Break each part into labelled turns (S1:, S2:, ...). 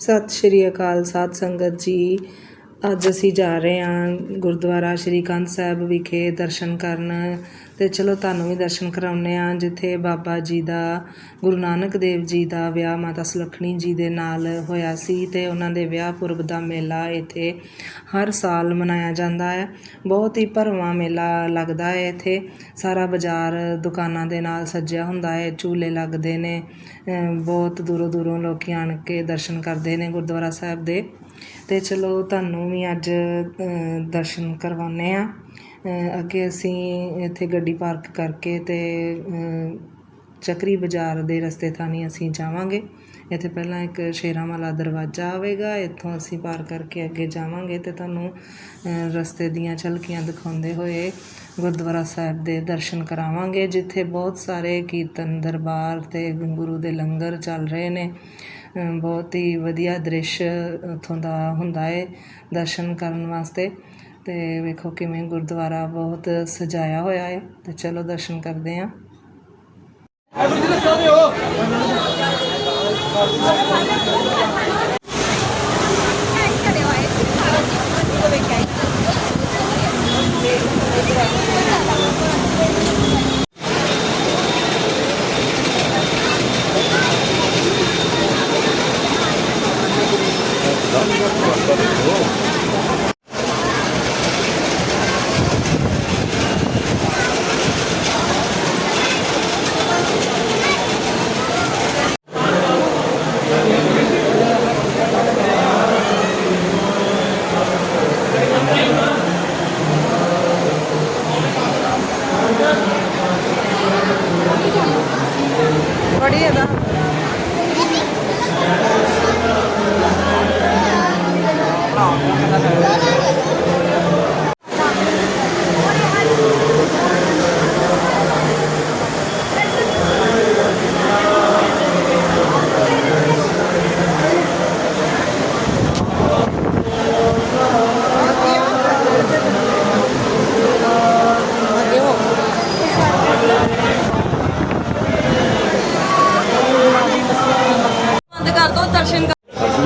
S1: ਸਤਿ ਸ਼੍ਰੀ ਅਕਾਲ ਸਾਧ ਸੰਗਤ ਜੀ। ਅੱਜ ਅਸੀਂ ਜਾ ਰਹੇ ਹਾਂ ਗੁਰਦੁਆਰਾ ਸ਼੍ਰੀ ਕੰਧ ਸਾਹਿਬ ਵਿਖੇ ਦਰਸ਼ਨ ਕਰਨ। ਅਤੇ ਚਲੋ ਤੁਹਾਨੂੰ ਵੀ ਦਰਸ਼ਨ ਕਰਾਉਂਦੇ ਹਾਂ, ਜਿੱਥੇ ਬਾਬਾ ਜੀ ਦਾ, ਗੁਰੂ ਨਾਨਕ ਦੇਵ ਜੀ ਦਾ ਵਿਆਹ ਮਾਤਾ ਸੁਲੱਖਣੀ ਜੀ ਦੇ ਨਾਲ ਹੋਇਆ ਸੀ ਅਤੇ ਉਹਨਾਂ ਦੇ ਵਿਆਹ ਪੁਰਬ ਦਾ ਮੇਲਾ ਇੱਥੇ ਹਰ ਸਾਲ ਮਨਾਇਆ ਜਾਂਦਾ ਹੈ। ਬਹੁਤ ਹੀ ਭਰਵਾਂ ਮੇਲਾ ਲੱਗਦਾ ਹੈ ਇੱਥੇ। ਸਾਰਾ ਬਾਜ਼ਾਰ ਦੁਕਾਨਾਂ ਦੇ ਨਾਲ ਸੱਜਿਆ ਹੁੰਦਾ ਹੈ, ਝੂਲੇ ਲੱਗਦੇ ਨੇ ਬਹੁਤ ਦੂਰੋਂ ਦੂਰੋਂ ਲੋਕ ਆਣ ਕੇ ਦਰਸ਼ਨ ਕਰਦੇ ਨੇ ਗੁਰਦੁਆਰਾ ਸਾਹਿਬ ਦੇ। ਅਤੇ ਚਲੋ ਤੁਹਾਨੂੰ ਵੀ ਅੱਜ ਦਰਸ਼ਨ ਕਰਵਾਉਂਦੇ ਹਾਂ। ਅੱਗੇ ਅਸੀਂ ਇੱਥੇ ਗੱਡੀ ਪਾਰਕ ਕਰਕੇ ਅਤੇ ਚੱਕਰੀ ਬਾਜ਼ਾਰ ਦੇ ਰਸਤੇ ਥਾਣੀ ਅਸੀਂ ਜਾਵਾਂਗੇ। ਇੱਥੇ ਪਹਿਲਾਂ ਇੱਕ ਸ਼ੇਰਾਂ ਵਾਲਾ ਦਰਵਾਜ਼ਾ ਆਵੇਗਾ, ਇੱਥੋਂ ਅਸੀਂ ਪਾਰ ਕਰਕੇ ਅੱਗੇ ਜਾਵਾਂਗੇ ਅਤੇ ਤੁਹਾਨੂੰ ਰਸਤੇ ਦੀਆਂ ਝਲਕੀਆਂ ਦਿਖਾਉਂਦੇ ਹੋਏ ਗੁਰਦੁਆਰਾ ਸਾਹਿਬ ਦੇ ਦਰਸ਼ਨ ਕਰਾਵਾਂਗੇ, ਜਿੱਥੇ ਬਹੁਤ ਸਾਰੇ ਕੀਰਤਨ ਦਰਬਾਰ ਅਤੇ ਗੁਰੂ ਦੇ ਲੰਗਰ ਚੱਲ ਰਹੇ ਨੇ। ਬਹੁਤ ਹੀ ਵਧੀਆ ਦ੍ਰਿਸ਼ ਉੱਥੋਂ ਦਾ ਹੁੰਦਾ ਹੈ ਦਰਸ਼ਨ ਕਰਨ ਵਾਸਤੇ। ਤੇ ਵੇਖੋ ਕਿਵੇਂ ਗੁਰਦੁਆਰਾ ਬਹੁਤ ਸਜਾਇਆ ਹੋਇਆ ਹੈ ਤੇ ਚਲੋ ਦਰਸ਼ਨ ਕਰਦੇ ਹਾਂ। ನೋಡಿ ಅದ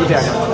S1: ਕਰ
S2: ਸਰਦਵਾਰ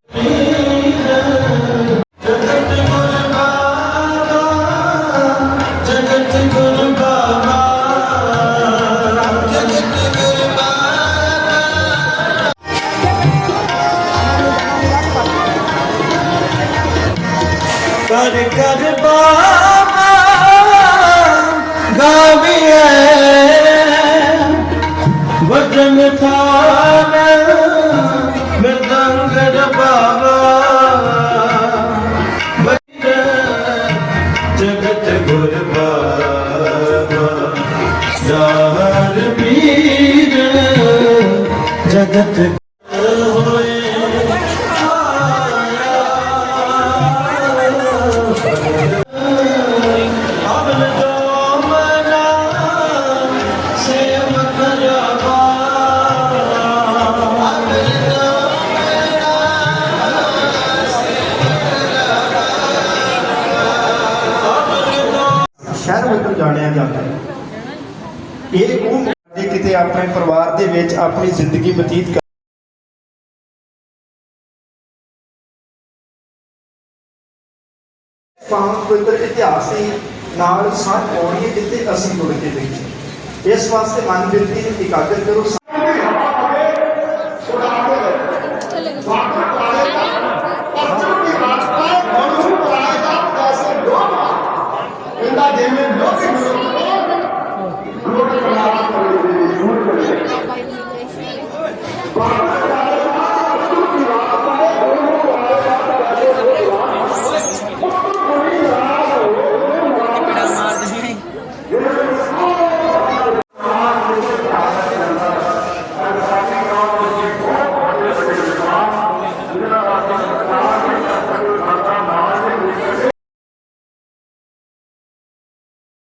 S2: ਕਰ ਕਰ ਬਾਬਾ ਗਾਵੀਏ। ਵਜਨ ਥਾਨ ਮਰਦੰਗ ਬਾਬਾ। ਜਗਤ ਗੁਰ ਬਾਬਾ। ਦਾਰ ਪੀਰ ਜਗਤ
S3: ਸ਼ਹਿਰ ਜਾਣਿਆ ਜਾਂਦਾ ਹੈ। ਇਹ ਉਹ ਦੇ ਕਿਤੇ ਆਪਣੇ ਪਰਿਵਾਰ ਦੇ ਵਿੱਚ ਆਪਣੀ ਜ਼ਿੰਦਗੀ ਬਤੀਤ ਕਰ ਪਾਵਨ ਪਵਿੱਤਰ ਇਤਿਹਾਸ ਦੇ ਨਾਲ ਸਾਂਝ ਪਾਉਣੀ ਹੈ ਅਸੀਂ ਜੁੜ ਕੇ ਦੇਖੀਏ ਇਸ ਵਾਸਤੇ ਮਨ ਬਿਰਤੀ ਨੂੰ ਇਕਾਗਰ ਕਰੋ।